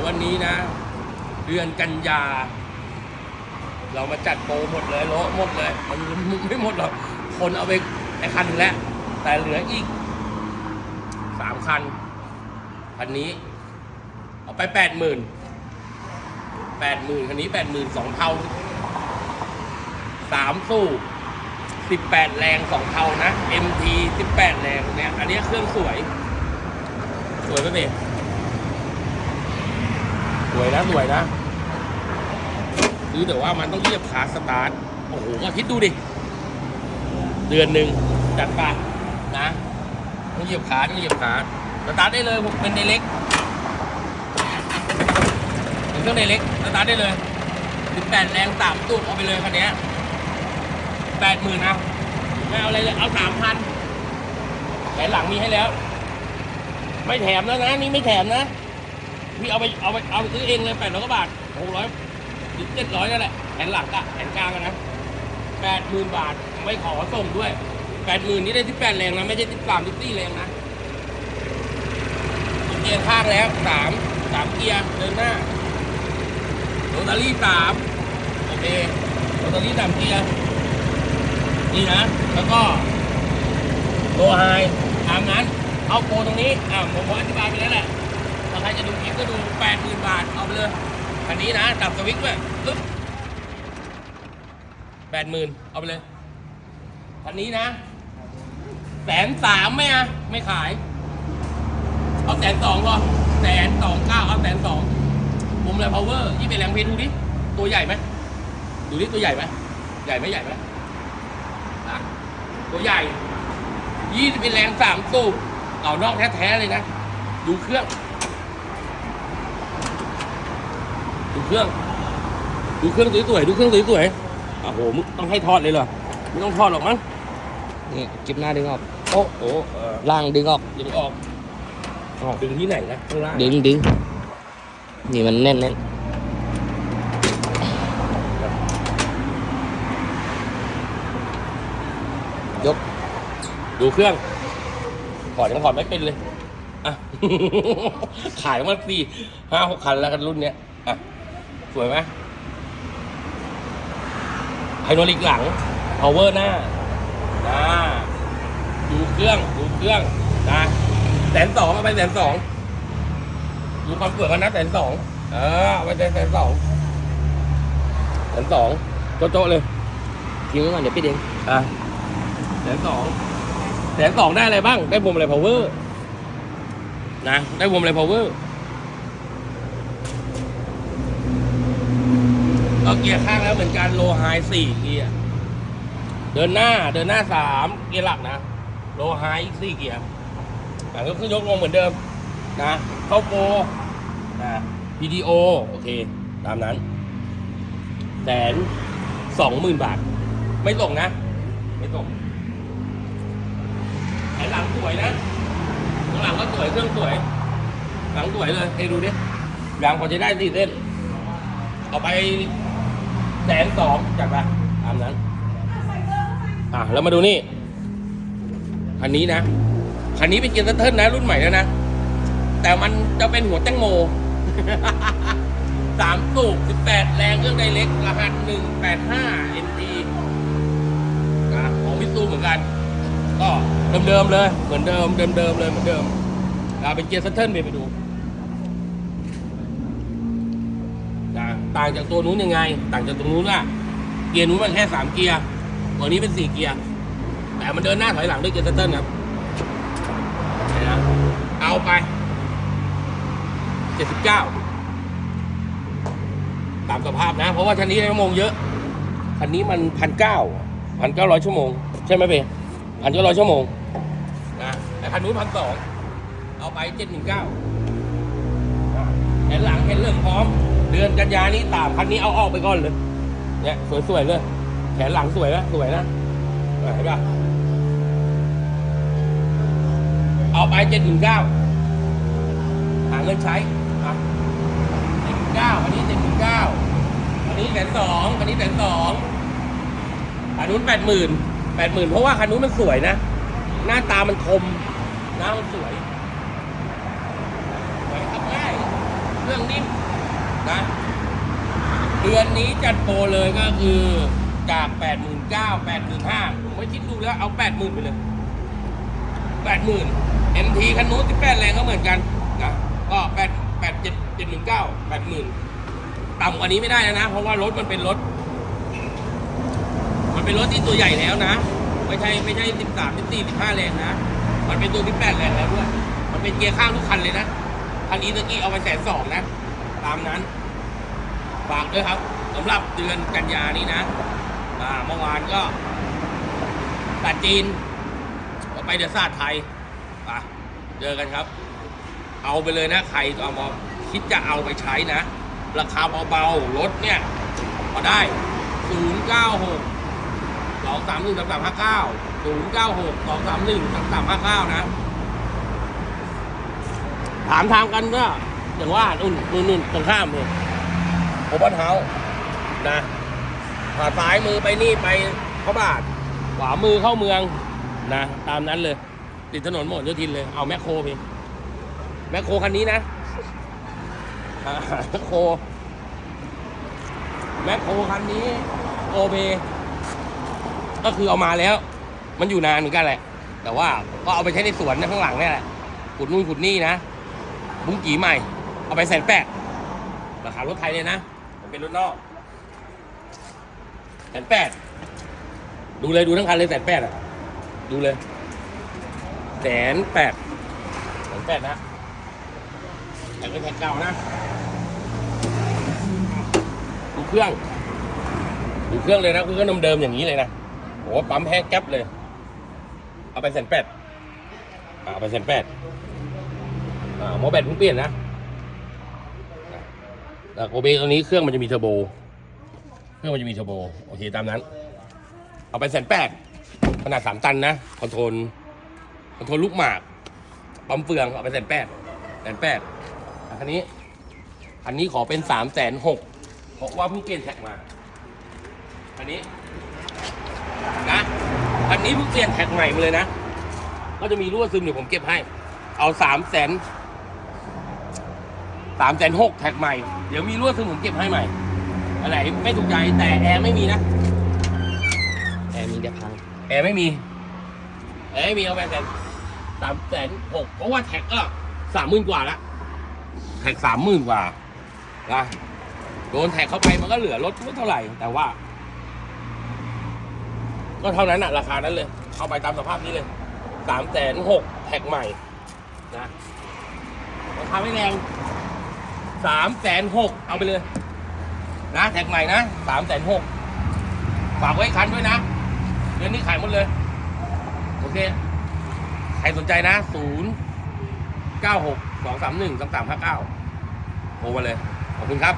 ยววันนี้นะ เดือนกันยา เรามาจัดโปรหมดเลยโละหมดเลยมันไม่หมดหรอกคนเอาไปไอ้คันนึงแล้ว แต่เหลืออีกสามคันคันนี้ เอาไปแปดหมื่นแปดหมื่นคันนี้แปดหมื่นสองเท่าสามสู้สิบแปดแรงสองเท่านะ MT สิบแปดแรงเนี่ยอันนี้เครื่องสวย สวยไหมเบส วยนะสวยนะคือแต่ว่ามันต้องเรียบขาสตาร์ทโอ้โหก็คิดดูดิ เดือนหนึ่งจัดไปนะต้องเหยียบขาต้องเหยียบขาสตาร์ทได้เลยเป็นเดเล็กเป็นเครื่องเดเล็กสตาร์ทได้เลย18แรงสามตู้เอาไปเลยคันนี้แปดหมื่นนะไม่เอาอะไรเลยเอาสามพันแผนหลังมีให้แล้ว ไม่แถมแล้วนะ นี่ไม่แถมนะ พี่เอาไปเอาไปเอาไปซื้อเองเลยแปดร้อยกว่าบาทหกร้อยถึงเจ็ดร้อยนั่นแหละแผนหลังอะแผนกลางอะนะแปดหมื่นบาทไม่ขอส่งด้วยแปดหมื่นนี่ได้ที่แปดแรงนะไม่ใช่ที่สามที่สี่แรงนะเกียร์ข้างแล้วสามสามเกียร์เดินหน้าโรตารี่สามโอเคโรตารี่สามเกียร์นี่นะ แล้วก็โลไฮตามนั้นเอาโปรตรงนี้อ่าผมอธิบายไปแล้วแหละ ใครจะดูคลิปก็ดูแปดหมื่นบาท เอาไปเลย คันนี้นะ ดับสวิตช์ด้วยปึ๊บแปดหมื่นเอาไปเลย คันนี้นะแสนสามไหมอะไม่ขาย เอาแสนสองพอนแสนสองเก้าเอาแสนสองมุมเลย power ยี่เป็นแรงเพลดูดิ ตัวใหญ่ไหมดูดิตัวใหญ่ไหมใหญ่ไหมใหญ่ไหมตัวใหญ่ยี่สิบเป็นแรงสามสูบเอานอกแท้ๆเลยนะ ดูเครื่อง ดู เครื่อง ดูเครื่องสวยๆ ดูเครื่องสวยๆ โอ้โห มึงต้องให้ทอดเลยเหรอ ไม่ต้องทอดหรอกมั้ง นี่จิบหน้าดึงออก โอ้โหเออล่างดึงออกดึงออกออกดึงที่ไหนนะข้างล่างดึงดึงนี่มันแน่นแน่นยก ดูเครื่อง ถอดยังถอดไม่เป็นเลย อะ ขายมาสี่ห้าหกคันแล้วกันรุ่นเนี้ย อะ สวยไหมไฮโดรลิกหลัง power หน้านะดูเครื่อง ดูเครื่องนะแสนสองเอาไปแสนสองดูความสวยกันนะแสนสองเออเอาไปแสนสองแสนสองโจ๊ะๆเลยทิ้งไว้ก่อนเดี๋ยวพี่เด้งอะแสนสองแสนสองได้อะไรบ้าง ได้วงอะไร power นะ ได้วงอะไร power ก็เกียร์ข้างแล้วเหมือนกันโลไฮสี่เกียร์เดินหน้าเดินหน้าสามเกียร์หลักนะโลไฮอีกสี่เกียร์แต่ก็ขึ้นยกลงเหมือนเดิมนะเข้าโปรนะ PDO โอโอเค ตามนั้นแสนสองหมื่นบาท ไม่ส่งนะ ไม่ส่งไอ้หลังสวยนะข้างหลังก็สวยเครื่องสวย หลังสวยเลยให้ดูดิยางพอจะได้สี่เส้นเอาไป สนสองจากไปตามนั้น อะแล้วมาดูนี่คันนี้นะ คันนี้เป็นเกียร์เทิร์นนะ รุ่นใหม่แล้วนะ แต่มันจะเป็นหัวแตงโมสามสูบสิบแปดแรงเครื่องไดเล็กรหัสหนึ่งแปดห้าเอ็นทีของมิตซูเหมือนกัน ก็เดิมๆเลย เหมือนเดิมเดิมๆเลยเหมือนเดิมอ่าเป็นเกียร์ซัตเทิลไปไปดู ต่างจากตัวนู้นยังไง ต่างจากตรงนู้นว่าเกียร์นู้นมันแค่สามเกียร์ตัวนี้เป็นสี่เกียร์แต่มันเดินหน้าถอยหลังด้วยเกียร์ซัตเทิลครับนะเอาไปเจ็ดสิบเก้าตามสภาพนะ เพราะว่าคันนี้ชั่วโมงเยอะคันนี้มันพันเก้าพันเก้าร้อยชั่วโมง ใช่ไหมเบพันเก้าร้อยชั่วโมงนะแต่คันนู้นพันสองเอาไปเจ็ดหนึ่งเก้าแขนหลังแขนเรื่องพร้อม เดือนกันยานี้ตามคันนี้เอาออกไปก่อนเลย เนี่ยสวยๆเลย แขนหลังสวยนะสวยนะเห็นปะเอาไปเจ็ดหนึ่งเก้าหาเงินใช้อะเจ็ดเก้าอันนี้เจ็ดเก้าอันนี้แสนสองอันนี้แสนสองอันนู้นแปดหมื่นแปดหมื่นเพราะว่าคันนู้นมันสวยนะ หน้าตามันคมหน้ามันสวยสวยขับง่ายเคเครื่องนิ่ม นะ เดือนนี้จัดโปรเลยก็คือจาก 8 9 85,000ผมไม่คิดดูแล้วเอา 80,000 ไปเลย 80,000 MT คันนู้น18 แรงก็เหมือนกันนะก็8 8 7 7 9 80,000 ต่ำกว่านี้ไม่ได้แล้วนะ เพราะว่ารถมันเป็นรถ มันเป็นรถที่ตัวใหญ่แล้วนะ ไม่ใช่ไม่ใช่ 13 14 15 แรงนะ มันเป็นตัว 18 แรงแล้วด้วย มันเป็นเกียร์ข้างทุกคันเลยนะ คันอีตะกี้เอาไปแสนสองนะ ตามนั้น ฝากด้วยครับสำหรับเดือนกันยานี้นะอ่าเมื่อวานก็ตัดจีนก็ไปเดือดซาดไทยไปเจอกันครับ เอาไปเลยนะใครเอามาคิดจะเอาไปใช้นะ ราคาเบาๆรถเนี่ยพอได้ 0 9 6 2 3 1 3 3 5 9 0 9 6 2 3 1 3 3 5 9 นะ ถามทางกันก็ อย่างว่านุ่นนุ่นนุ่นตรงข้ามเลยโอเปนเฮาส์นะผ่าซ้ายมือไปนี่ไปพระบาท ขวามือเข้าเมืองนะ ตามนั้นเลย ติดถนนหมดโยธินเลย เอาแมคโครไปแมคโครคันนี้นะอ่าแมคโครแมคโครคันนี้โอเบก็คือเอามาแล้ว มันอยู่นานเหมือนกันแหละ แต่ว่าก็เอาไปใช้ในสวนนข้างหลังนี่แหละขุดนู่นขุดนี่นะบุ้งกี่ใหม่ เอาไปแสนแปดราคารถไทยเลยนะ มันเป็นรถนอกแสนแปดดูเลยดูทั้งคันเลยแสนแปดอะ ดูเลยแสนแปดแสนแปดนะแต่เป็นแผ่นเก่านะดูเครื่องดูเครื่องเลยนะเครื่องเดิมๆอย่างนี้เลยนะโอ้ปั๊มแห้งแก๊ปเลย เอาไปแสนแปดเอาไปแสนแปดอ่าโมแบตเพิ่งเปลี่ยนนะ แต่โกเบตัวนี้เครื่องมันจะมีเทอร์โบ เครื่องมันจะมีเทอร์โบ โอเคตามนั้น เอาไปแสนแปดขนาดสามตันนะคอนโทรลคอนโทรลลูกหมากปั๊มเฟืองเอาไปแสนแปดแสนแปดอันนี้ อันนี้ขอเป็นสามแสนหกเพราะว่าเพิ่งเกณฑ์แท็กมาอันนี้นะอันนี้เพิ่งเปลี่ยนแท็กใหม่มาเลยนะ ก็จะมีรั่วซึมเดี๋ยวผมเก็บให้ เอาสามแสน สามแสนหกแท็กใหม่ เดี๋ยวมีรั่วซึมผมเก็บให้ใหม่ อะไรไม่ถูกใจแต่แอร์ไม่มีนะ แอร์มีแต่พัง แอร์ไม่มี แอร์ไม่มีเอาไปแสนสามแสนหกเพราะว่าแท็กก็สามหมื่นกว่าละแท็กสามหมื่นกว่านะโดนแท็กเข้าไปมันก็เหลือลดไม่เท่าไหร่ แต่ว่า ก็เท่านั้นอะราคานั้นเลยเอาไปตามสภาพนี้เลยสามแสนหกแท็กใหม่นะราคาไม่แรง สามแสนหกเอาไปเลย นะแท็กใหม่นะสามแสนหกฝากไว้คันด้วยนะ เดือนนี้ขายหมดเลย โอเค ใครสนใจนะศูนย์เก้าหกสองสามหนึ่งสามสามห้าเก้าโทรมาเลย ขอบคุณครับ